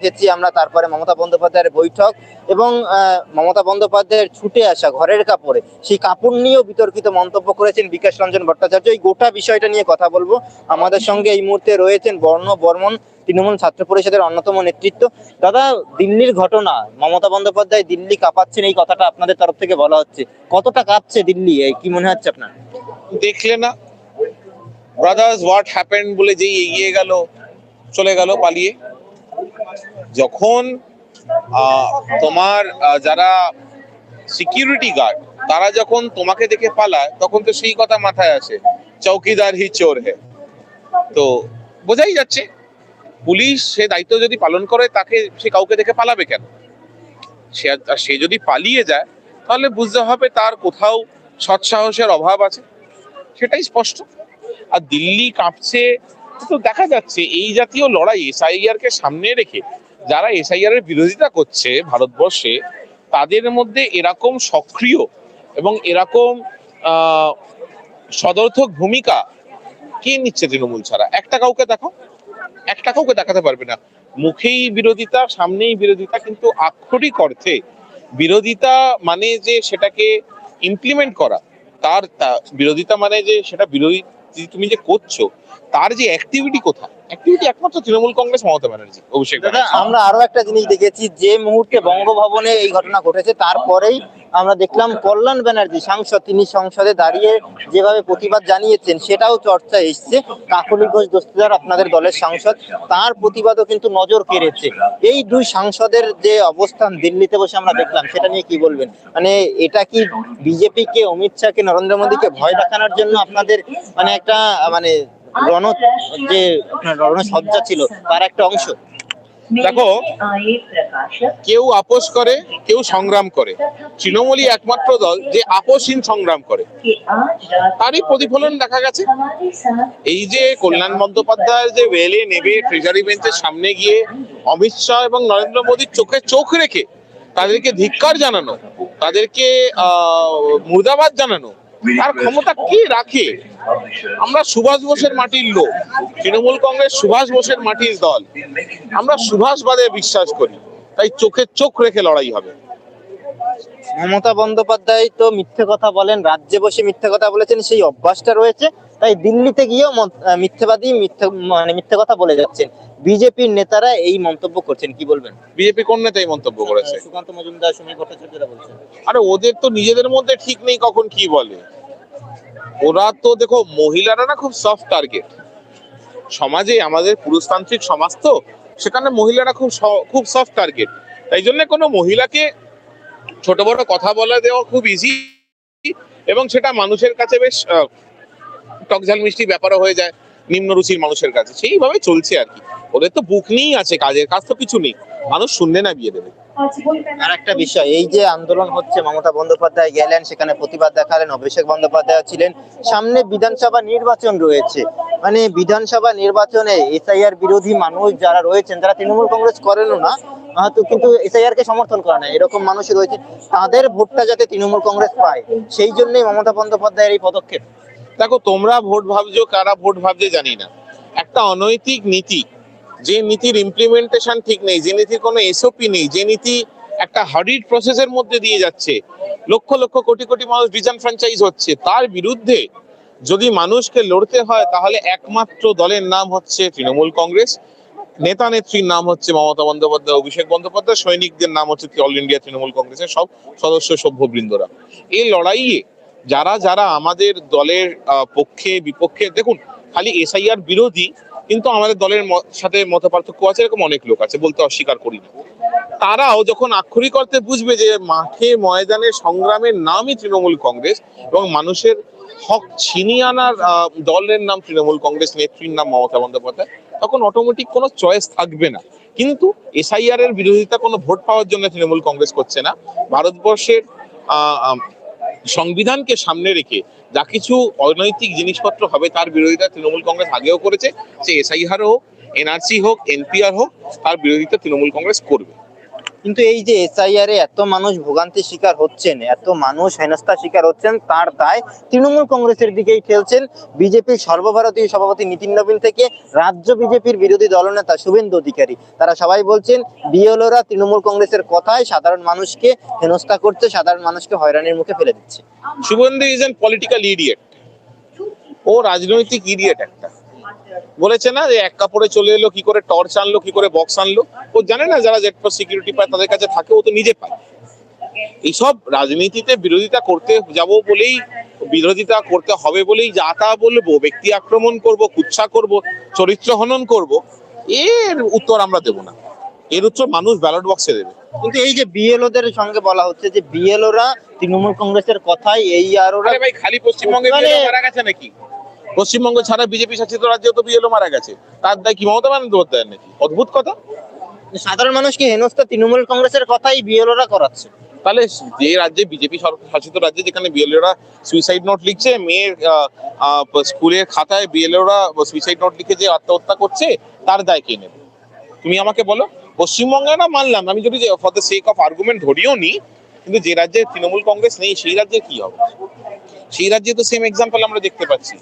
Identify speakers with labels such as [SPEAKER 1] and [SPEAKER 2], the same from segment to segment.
[SPEAKER 1] দেখেছি আমরা তারপরে মমতা বন্দ্যোপাধ্যায়ের বৈঠক এবং মমতা বন্দ্যোপাধ্যায়ের ছুটে আসা ঘরের কাপড়ে সেই কাপড় নিয়েও বিতর্কিত মন্তব্য করেছেন বিকাশ রঞ্জন ভট্টাচার্য। এই গোটা বিষয়টা নিয়ে কথা বলব। আমাদের সঙ্গে এই মুহূর্তে রয়েছেন বর্ণ বর্মন, তৃণমূল ছাত্র পরিষদের অন্যতম নেতৃত্ব। দাদা, দিল্লির ঘটনা, মমতা বন্দ্যোপাধ্যায় দিল্লি কাঁপাচ্ছেন এই কথাটা আপনাদের তরফ থেকে বলা হচ্ছে। কতটা কাঁপছে দিল্লি? কি মনে হচ্ছে আপনার?
[SPEAKER 2] দেখলে না ব্রাদার্স হোয়াট হ্যাপেন্ড বলে যেই এগিয়ে গেল, চলে গেল, পালিয়ে। যখন তোমার যারা সিকিউরিটি গার্ড তারা যখন তোমাকে দেখে পালায়, তখন তো সেই কথা মাথায় আসে, চৌকিদার হি চোর হে। তো বোঝাই যাচ্ছে, পুলিশ সে দায়িত্ব যদি পালন করে, তাকে সে কাউকে দেখে পালাবে কেন? সে সে যদি পালিয়ে যায়, তাহলে বুঝতে হবে তার কোথাও সৎসাহসের অভাব আছে। সেটাই স্পষ্ট। আর দিল্লি কাঁপছে তো দেখা যাচ্ছে এই জাতীয় লড়াই এসআইআর কে সামনে রেখে যারা এসআইআর এর বিরোধিতা করছে ভারতবর্ষে, তাদের মধ্যে এরকম সক্রিয় এবং এরকম সদর্থক ভূমিকা কে নিচ্ছে তৃণমূল ছাড়া? একটা কাউকে দেখো একটা কাউকে দেখাতে পারবে না। মুখেই বিরোধিতা, সামনেই বিরোধিতা, কিন্তু আক্ষরিক অর্থে বিরোধিতা মানে যে সেটাকে ইমপ্লিমেন্ট করা। তার বিরোধিতা মানে যে সেটা বিরোধী, তুমি যে করছ তার যে অ্যাক্টিভিটি কোথায়? অ্যাক্টিভিটি একমাত্র তৃণমূল কংগ্রেস মমতা ব্যানার্জি অভিষেক
[SPEAKER 1] দাদা আমরা আরও একটা জিনিস দেখেছি যে মুহূর্তে বঙ্গভবনে এই ঘটনা ঘটেছে তারপরেই আমরা দেখলাম কল্যাণ ব্যানার্জি সাংসদ তিনি সংসদে দাঁড়িয়ে যেভাবে প্রতিবাদ জানিয়েছেন সেটাও চর্চায় এসছে। কাকলি ঘোষ দস্তিদার আপনাদের দলের সাংসদ তার প্রতিবাদও কিন্তু নজর কেড়েছে। এই দুই সাংসদের যে অবস্থান দিল্লিতে বসে আমরা দেখলাম সেটা নিয়ে কি বলবেন? মানে এটা কি বিজেপি কে অমিত শাহকে নরেন্দ্র মোদীকে ভয় দেখানোর জন্য আপনাদের মানে একটা মানে রণ যে রণসজ্জা ছিল তার একটা অংশ।
[SPEAKER 2] দেখো কেউ আপোষ করে কেউ সংগ্রাম করে। তৃণমূলই একমাত্র দল যে আপোষহীন সংগ্রাম করে। তারই প্রতিফলন দেখা গেছে। এই যে কল্যাণ বন্দ্যোপাধ্যায় যে ওয়েলে নেবে ট্রেজারি বেঞ্চের সামনে গিয়ে অমিত শাহ এবং নরেন্দ্র মোদীর চোখে চোখ রেখে তাদেরকে ধিক্কার জানানো তাদেরকে আহ মুর্দাবাদ জানানো তার ক্ষমতা কি রাখে? আমরা সুভাষ বোসের মাটির লোক। তৃণমূল কংগ্রেস সুভাষ বোসের মাটির দল। আমরা সুভাষবাদে বিশ্বাস করি। তাই চোখে চোখ রেখে লড়াই হবে।
[SPEAKER 1] মমতা বন্দ্যোপাধ্যায় তো মিথ্যে কথা বলেন রাজ্যে বসে মিথ্যে কথা বলেছেন সেই অভ্যাসটা রয়েছে। তাই দিল্লিতে গিয়েও মিথ্যেবাদী মিথ্যে মানে মিথ্যে কথা বলে যাচ্ছেন। বিজেপির নেতারা এই মন্তব্য করছেন কি বলবেন?
[SPEAKER 2] বিজেপি কোন নেতাই মন্তব্য করেছে?
[SPEAKER 1] সুকান্ত মজুমদার সমীর ভট্টাচার্যরা বলছেন।
[SPEAKER 2] আরে ওদের তো নিজেদের মধ্যে ঠিক নেই কখন কি বলে। ওরা তো দেখো মহিলারা না খুব সফট টার্গেট সমাজে আমাদের পুরুষতান্ত্রিক সমাজ তো সেখানে মহিলারা খুব খুব সফট টার্গেট তাই জন্য কোনো মহিলাকে ছোট বড় কথা বলা দেওয়া খুব ইজি এবং সেটা মানুষের কাছে বেশ টকঝাল মিষ্টি ব্যাপারও হয়ে যায়, নিম্ন রুচির মানুষের কাছে। সেইভাবে চলছে আর কি। ওদের তো বুক নিয়েই আছে কাজের, কাজ তো কিছু নেই। মানুষ শুনবে না বিয়ে দেবে।
[SPEAKER 1] আর একটা বিষয়, এই যে আন্দোলন হচ্ছে, মমতা বন্দ্যোপাধ্যায় গেলেন, সেখানে প্রতিবাদ দেখালেন, অভিষেক বন্দ্যোপাধ্যায় ছিলেন। সামনে বিধানসভা নির্বাচন রয়েছে। মানে বিধানসভা নির্বাচনে এসআইআর বিরোধী মানুষ যারা রয়েছেন, তারা তৃণমূল কংগ্রেস করেনও না কিন্তু এসআইআর কে সমর্থন করে না, এরকম মানুষ রয়েছে। তাদের ভোটটা যাতে তৃণমূল কংগ্রেস পায়, সেই জন্যই মমতা বন্দ্যোপাধ্যায়ের এই পদক্ষেপ।
[SPEAKER 2] দেখো, তোমরা ভোট ভাবছ, কারা ভোট ভাবছে জানি না। একটা অনৈতিক নীতি যে নীতির ইমপ্লিমেন্টেশন ঠিক নেই, যে নীতির কোনো এসওপি নেই, যে নীতি একটা হার্ডিড প্রসেসের মধ্যে দিয়ে যাচ্ছে, লক্ষ লক্ষ কোটি কোটি মানুষ ডিজান ফ্র্যাঞ্চাইজ হচ্ছে, তার বিরুদ্ধে যদি মানুষকে লড়তে হয়, তাহলে একমাত্র দলের নাম হচ্ছে তৃণমূল কংগ্রেস, নেতা নেত্রীর নাম হচ্ছে মমতা বন্দ্যোপাধ্যায়, অভিষেক বন্দ্যোপাধ্যায়, সৈনিকদের নাম হচ্ছে অল ইন্ডিয়া তৃণমূল কংগ্রেসের সব সদস্য সভ্যবৃন্দরা। এই লড়াইয়ে যারা যারা আমাদের দলের পক্ষে, বিপক্ষে, দেখুন, খালি এসআইআর বিরোধী কিন্তু আমাদের দলের সাথে মত পার্থক্য আছে, এরকম অনেক লোক আছে, বলতে অস্বীকার করি না। তারাও যখন আক্ষরিক অর্থে বুঝবে যে মাঠে, ময়দানে সংগ্রামের নামই তৃণমূল কংগ্রেস এবং মানুষের হক ছিনিয়ে আনার দলের নাম তৃণমূল কংগ্রেস, নেত্রীর নাম মমতা বন্দ্যোপাধ্যায়, তখন অটোমেটিক কোনো চয়েস থাকবে না। কিন্তু এসআইআর এর বিরোধিতা কোনো ভোট পাওয়ার জন্য তৃণমূল কংগ্রেস করছে না। ভারতবর্ষের সংবিধানকে সামনে রেখে যা কিছু অনৈতিক জিনিসপত্র হবে তার বিরোধিতা তৃণমূল কংগ্রেস আগেও করেছে, সে এসআইআর হোক এনআরসি হোক এনপিআর হোক, তার বিরোধিতা তৃণমূল কংগ্রেস করবে।
[SPEAKER 1] কিন্তু এই যে এসআইআর এত মানুষ ভোগান্তির শিকার হচ্ছেন, এত মানুষ হেনস্থার শিকার হচ্ছেন, তার দায় তৃণমূল কংগ্রেসের দিকেই ঠেলছেন বিজেপির সর্বভারতীয় সভাপতি নীতিন নবীন থেকে রাজ্য বিজেপির বিরোধী দলনেতা শুভেন্দু অধিকারী। তারা সবাই বলছেন, বিএলওরা তৃণমূল কংগ্রেসের কথায় সাধারণ মানুষকে হেনস্থা করছে, সাধারণ মানুষকে হয়রানির মুখে ফেলে দিচ্ছে।
[SPEAKER 2] Suvendu is an political idiot ও রাজনৈতিক ইডিয়েট একটা। বলেছে না যে এক কাপড়ে চলে এলো কি করে টর্চ আনলো কি করে বক্স আনলো? ও জানে না যারা জেট সিকিউরিটি পায় তাদের কাছে থাকে ও তো নিজে পায়। এইসব রাজনীতিতে বিরোধিতা করতে যাব বলেই বিরোধিতা করতে হবে বলেই যা তা বলব ব্যক্তি আক্রমণ করব কুচ্ছা করব চরিত্র হনন করব এর উত্তর আমরা দেব না। এর উত্তর মানুষ ব্যালট বক্সে দেবে।
[SPEAKER 1] কিন্তু এই যে বিএলওদের সঙ্গে বলা হচ্ছে যে বিএলওরা তৃণমূল কংগ্রেসের কথাই এই আর ওরা
[SPEAKER 2] ভাই খালি পশ্চিমবঙ্গে
[SPEAKER 1] মানে-
[SPEAKER 2] বিএলও মারা গেছে নাকি? পশ্চিমবঙ্গ ছাড়া বিজেপি শাসিত রাজ্যে তো বিএলও মারা গেছে। তার দায় কি মমতা বন্দ্যোপাধ্যায়ের নাকি? অদ্ভুত কথা।
[SPEAKER 1] সাধারণ মানুষকে হেনস্থা? তৃণমূল কংগ্রেসের কথাই বিএলওরা করাচ্ছে।
[SPEAKER 2] তাহলে যে রাজ্যে বিজেপি শাসিত রাজ্যে যেখানে বিএলওরা সুইসাইড নোট লিখছে মেয়ের স্কুলের খাতায় বিএলওরা সুইসাইড নোট লিখে যে আত্মহত্যা করছে তার দায় কে নেবে? তুমি আমাকে বলো। পশ্চিমবঙ্গে না মানলাম আমি যদি for the sake of argument ধরিও নি কিন্তু যে রাজ্যে তৃণমূল কংগ্রেস নেই সেই রাজ্যে কি হবে? সেই রাজ্যে তো সেম এক্সাম্পল আমরা দেখতে পাচ্ছি।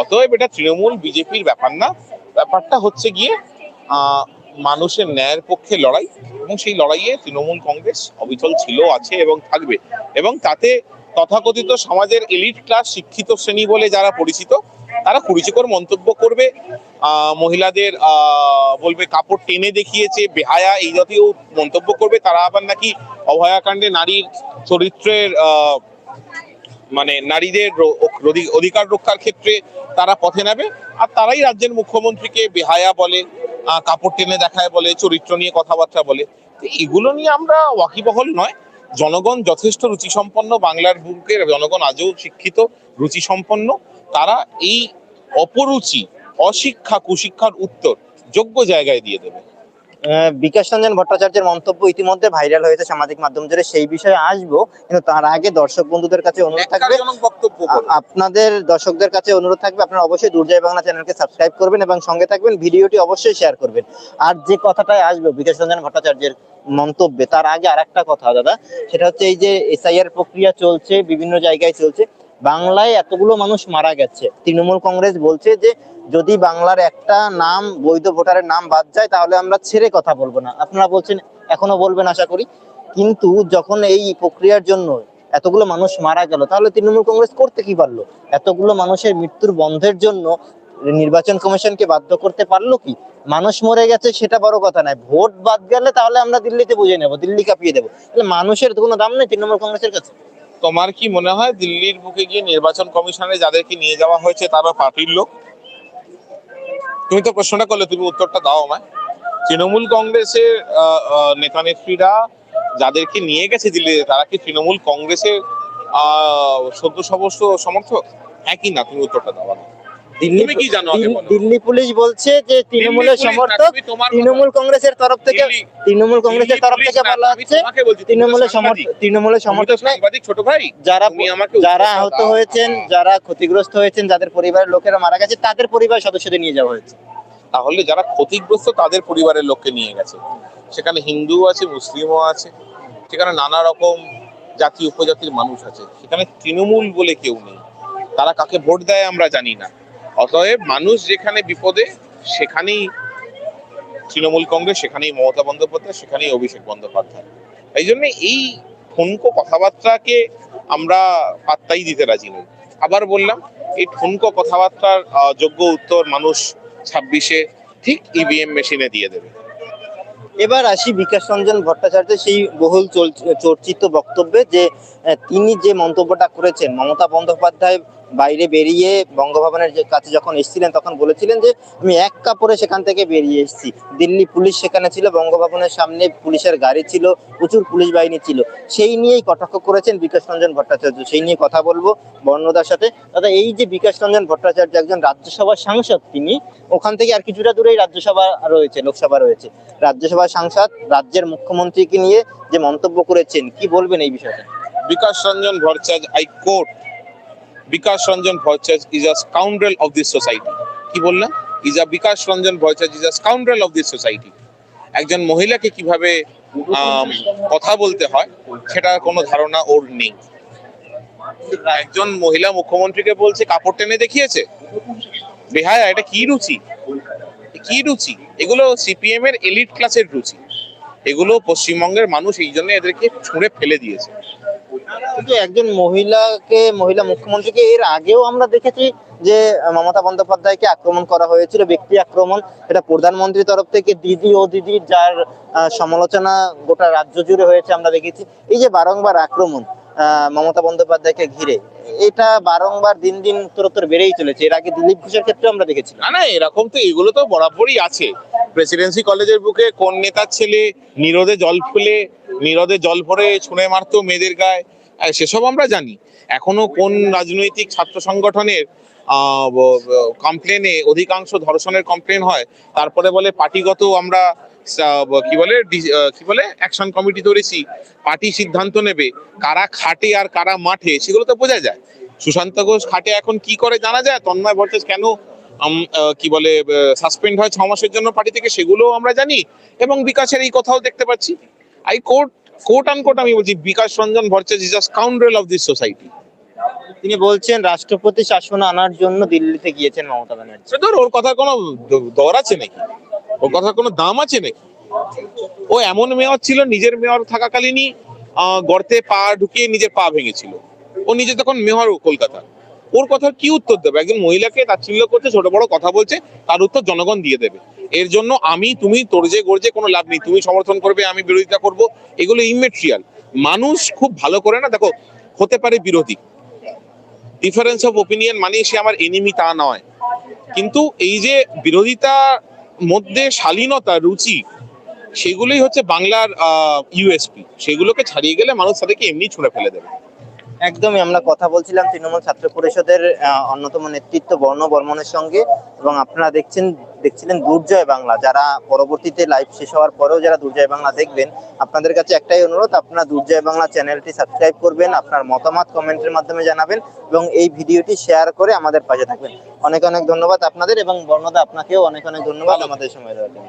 [SPEAKER 2] অতএব এটা তৃণমূল বিজেপির ব্যাপার না। ব্যাপারটা হচ্ছে গিয়ে মানুষের ন্যায়ের পক্ষে লড়াই এবং সেই লড়াইয়ে তৃণমূল কংগ্রেস অবিচল ছিল আছে এবং থাকবে। এবং তাতে তথাকথিত সমাজের এলিট ক্লাস শিক্ষিত শ্রেণি বলে যারা পরিচিত তারা কুরুচিকর মন্তব্য করবে। মহিলাদের বলবে কাপড় টেনে দেখিয়েছে বেহায়া এই জাতীয় মন্তব্য করবে। তারা আবার নাকি অভয়াকাণ্ডে নারীর চরিত্রের আহ, মানে নারীদের অধিকার রক্ষার ক্ষেত্রে তারা পথে নেবে আর তারাই রাজ্যের মুখ্যমন্ত্রীকে বেহায়া বলে কাপড় টেনে দেখায় বলে, চরিত্র নিয়ে কথাবার্তা বলে। তো এগুলো নিয়ে আমরা ওয়াকিবহল নয়। জনগণ যথেষ্ট রুচিসম্পন্ন, বাংলার বুকের জনগণ আজও শিক্ষিত, রুচিসম্পন্ন। তারা এই অপরুচি, অশিক্ষা, কুশিক্ষার উত্তর যোগ্য জায়গায় দিয়ে দেবে।
[SPEAKER 1] বিকাশ রঞ্জন ভট্টাচার্যের মন্তব্য ইতিমধ্যে ভাইরাল হয়েছে সামাজিক মাধ্যম জুড়ে। সেই বিষয়ে আসব কিন্তু তার আগে দর্শক বন্ধুদের কাছে অনুরোধ থাকবে আপনাদের দর্শকদের কাছে অনুরোধ থাকবে আপনারা অবশ্যই দুর্জয় বাংলা চ্যানেলকে সাবস্ক্রাইব করবেন এবং সঙ্গে থাকবেন ভিডিওটি অবশ্যই শেয়ার করবেন। আর যে কথাটাই আসবে বিকাশ রঞ্জন ভট্টাচার্যের মন্তব্যে তার আগে আরেকটা কথা দাদা। সেটা হচ্ছে এই যে এসআইআর প্রক্রিয়া চলছে বিভিন্ন জায়গায় চলছে। বাংলায় এতগুলো মানুষ মারা গেছে। তৃণমূল কংগ্রেস বলছে যে, যদি বাংলার একটা নাম, বৈধ ভোটারের নাম বাদ যায়, তাহলে আমরা ছেড়ে কথা বলব না। আপনারা বলছেন, এখনও বলবেন আশা করি। কিন্তু যখন এই প্রক্রিয়ার জন্য এতগুলো মানুষ মারা গেল, তাহলে তৃণমূল কংগ্রেস করতে কি পারল? এতগুলো মানুষের মৃত্যুর বন্ধের জন্য নির্বাচন কমিশনকে বাধ্য করতে পারল কি? মানুষ মরে গেছে সেটা বড় কথা নয়। ভোট বাদ গেলে তাহলে আমরা দিল্লিতে বুঝে নেব, দিল্লি কাঁপিয়ে দেবো। তাহলে মানুষের কোনো দাম নেই তৃণমূল কংগ্রেসের কাছে।
[SPEAKER 2] তোমার কি মনে হয় দিল্লির বুকে গিয়ে নির্বাচন কমিশনে যাদেরকে নিয়ে যাওয়া হয়েছে তারা পার্টির লোক? তুমি তো প্রশ্নটা করলে, তুমি উত্তরটা দাও আমায়। তৃণমূল কংগ্রেসের নেতা নেত্রীরা যাদেরকে নিয়ে গেছে দিল্লিতে, তারা কি তৃণমূল কংগ্রেসের সদ্য সমস্ত সমর্থক? হ্যাঁ কি না, তুমি উত্তরটা দাও।
[SPEAKER 1] দিল্লি
[SPEAKER 2] কি জানো
[SPEAKER 1] পুলিশ বলছে যে তৃণমূলের সমর্থক তৃণমূল কংগ্রেসের তরফ থেকে তৃণমূল কংগ্রেসের তরফ থেকে বলা হচ্ছে তৃণমূলের সমর্থক তৃণমূলের সমর্থক
[SPEAKER 2] ছোট ভাই।
[SPEAKER 1] যারা
[SPEAKER 2] আমাকে
[SPEAKER 1] যারা আহত হয়েছেন যারা ক্ষতিগ্রস্ত হয়েছেন যাদের পরিবারের লোকেরা মারা গেছে তাদের পরিবার সদস্যদের নিয়ে যাওয়া হয়েছে।
[SPEAKER 2] তাহলে যারা ক্ষতিগ্রস্ত তাদের পরিবারের লোককে নিয়ে গেছে। সেখানে হিন্দু আছে মুসলিমও আছে সেখানে নানা রকম জাতি উপজাতির মানুষ আছে। সেখানে তৃণমূল বলে কেউ নেই। তারা কাকে ভোট দেয় আমরা জানি না। অতএব মানুষ যেখানে বিপদে, সেখানেই তৃণমূল কংগ্রেস, সেখানেই মমতা বন্দ্যোপাধ্যায়, সেখানেই অভিষেক বন্দ্যোপাধ্যায়। এই জন্য এই ঠুনকো কথাবার্তাকে আমরা পাত্তাই দিতে রাজি নই। আবার বললাম, এই ঠুনকো কথাবার্তার যোগ্য উত্তর মানুষ ছাব্বিশে ঠিক ইভিএম মেশিনে দিয়ে দেবে।
[SPEAKER 1] এবার আসি বিকাশ রঞ্জন ভট্টাচার্য সেই বহুল চর্চিত বক্তব্যে যে তিনি যে মন্তব্যটা করেছেন, মমতা বন্দ্যোপাধ্যায় বাইরে বেরিয়ে বঙ্গভবনের কাছে যখন এসেছিলেন, তখন বলেছিলেন যে, আমি এক কাপড়ে সেখান থেকে বেরিয়ে এসেছি। দিল্লি পুলিশ সেখানে ছিল, বঙ্গভবনের সামনে পুলিশের গাড়ি ছিল, প্রচুর পুলিশ বাহিনী ছিল। সেই নিয়েই কটাক্ষ করেছেন বিকাশ রঞ্জন ভট্টাচার্য। সেই নিয়ে কথা বলব বর্ণদার সাথে। দাদা, এই যে বিকাশ রঞ্জন ভট্টাচার্য একজন রাজ্যসভার সাংসদ, তিনি ওখান থেকে আর কিছুটা দূরেই রাজ্যসভা রয়েছে, লোকসভা রয়েছে। রাজ্যসভার সাংসদ, রাজ্যের মুখ্যমন্ত্রীকে নিয়ে যে মন্তব্য করেছেন, কি বলবেন এই বিষয়টা?
[SPEAKER 2] Bikash Ranjan Bhattacharya I quote Bikash Ranjan Bhattacharya is a scoundrel of this society কি বললাম is a Bikash Ranjan Bhattacharya is a scoundrel of this society একজন মহিলাকে কীভাবে কথা বলতে হয় সেটার কোনো ধারণা ওর নেই। একজন মহিলা মুখ্যমন্ত্রীকে বলছে, কাপড় টেনে দেখিয়েছে। বেহায়া, এটা কি রুচি? কি রুচি? এগুলো সিপিএম এর এলিট ক্লাসের রুচি। এগুলো পশ্চিমবঙ্গের মানুষ এই জন্য এদেরকে ছুঁড়ে ফেলে দিয়েছে।
[SPEAKER 1] একজন মহিলাকে, মহিলা মুখ্যমন্ত্রীকে এর আগেও আমরা দেখেছি যে মমতা বন্দ্যোপাধ্যায়কে আক্রমণ করা হয়েছিল, ব্যক্তি আক্রমণ। এটা প্রধানমন্ত্রীর তরফ থেকে দিদি ও দিদি যার সমালোচনা গোটা রাজ্য জুড়ে হয়েছে আমরা দেখেছি। এই যে বারংবার আক্রমণ মমতা বন্দ্যোপাধ্যায়কে ঘিরে, এটা বারংবার দিন দিন উত্তরোত্তর বেড়েই চলেছে। এর আগে দিলীপ ঘোষের ক্ষেত্রে আমরা দেখেছি
[SPEAKER 2] না না, এরকম তো এগুলো তো বরাবরই আছে। প্রেসিডেন্সি কলেজের বুকে কোন নেতার ছেলে নীরদে জল ফুলে নীরদে জল ভরে ছুঁড়ে মারতো মেয়েদের গায়ে। সেসব আমরা জানি। এখনও কোন রাজনৈতিক ছাত্র সংগঠনের কমপ্লেনে অধিকাংশ ধর্ষণের কমপ্লেন হয়, তারপরে বলে পার্টিগত আমরা কি বলে কি বলে অ্যাকশন কমিটি ধরেছি, পার্টি সিদ্ধান্ত নেবে, কারা খাটে আর কারা মাঠে, সেগুলো তো বোঝা যায়। সুশান্ত ঘোষ খাটে এখন কি করে জানা যায়? তন্ময় ভট্টাচার্য কেন কি বলে সাসপেন্ড হয় ছ মাসের জন্য পার্টি থেকে সেগুলো আমরা জানি। এবং বিকাশের এই কথাও দেখতে পাচ্ছি। আই কোর্ট কোর্ট আনকোর্ট আমি বলছি Bikash Ranjan Bhattacharya is a scoundrel of this society
[SPEAKER 1] তিনি বলছেন রাষ্ট্রপতি শাসন আনার জন্য দিল্লিতে গিয়েছেন মমতা ব্যানার্জি।
[SPEAKER 2] ধর ওর কথার কোনো দর আছে নাকি? ওর কথার কোনো দাম আছে নাকি? ও এমন মেয়র ছিল নিজের মেয়র থাকাকালীনই গর্তে পা ঢুকিয়ে নিজের পা ভেঙেছিল। ও নিজে তখন মেয়র কলকাতা ওর কথার কি উত্তর দেবে? একজন মহিলাকে তাচ্ছিল্য করছে, ছোট বড় কথা বলছে, তার উত্তর জনগণ দিয়ে দেবে। এর জন্য আমি, তুমি, তরজে, গর্জে কোনো লাভ নেই। তুমি সমর্থন করবে, আমি বিরোধিতা করব। এগুলো ইমেটেরিয়াল মানুষ খুব ভালো করে না, দেখো, হতে পারে বিরোধী। ডিফারেন্স অফ ওপিনিয়ন মানে সে আমার এনিমি তা নয়। কিন্তু এই যে বিরোধিতার মধ্যে শালীনতা, রুচি, সেগুলোই হচ্ছে বাংলার ইউএসপি সেগুলোকে ছাড়িয়ে গেলে মানুষ তাদেরকে এমনি ছুঁড়ে ফেলে দেবে।
[SPEAKER 1] একদমই আমরা কথা বলছিলাম তৃণমূল ছাত্র পরিষদের অন্যতম নেতৃত্ব বর্ণ বর্মনের সঙ্গে এবং আপনারা দেখছেন, দেখছিলেন দুর্জয় বাংলা। যারা পরবর্তীতে লাইভ শেষ হওয়ার পরেও যারা দুর্জয় বাংলা দেখবেন, আপনাদের কাছে একটাই অনুরোধ, আপনারা দুর্জয় বাংলা চ্যানেলটি সাবস্ক্রাইব করবেন, আপনার মতামত কমেন্টের মাধ্যমে জানাবেন এবং এই ভিডিওটি শেয়ার করে আমাদের পাশে থাকবেন। অনেক অনেক ধন্যবাদ আপনাদের এবং বর্ণদা, আপনাকেও অনেক অনেক ধন্যবাদ আমাদের সময় দেওয়ার জন্য।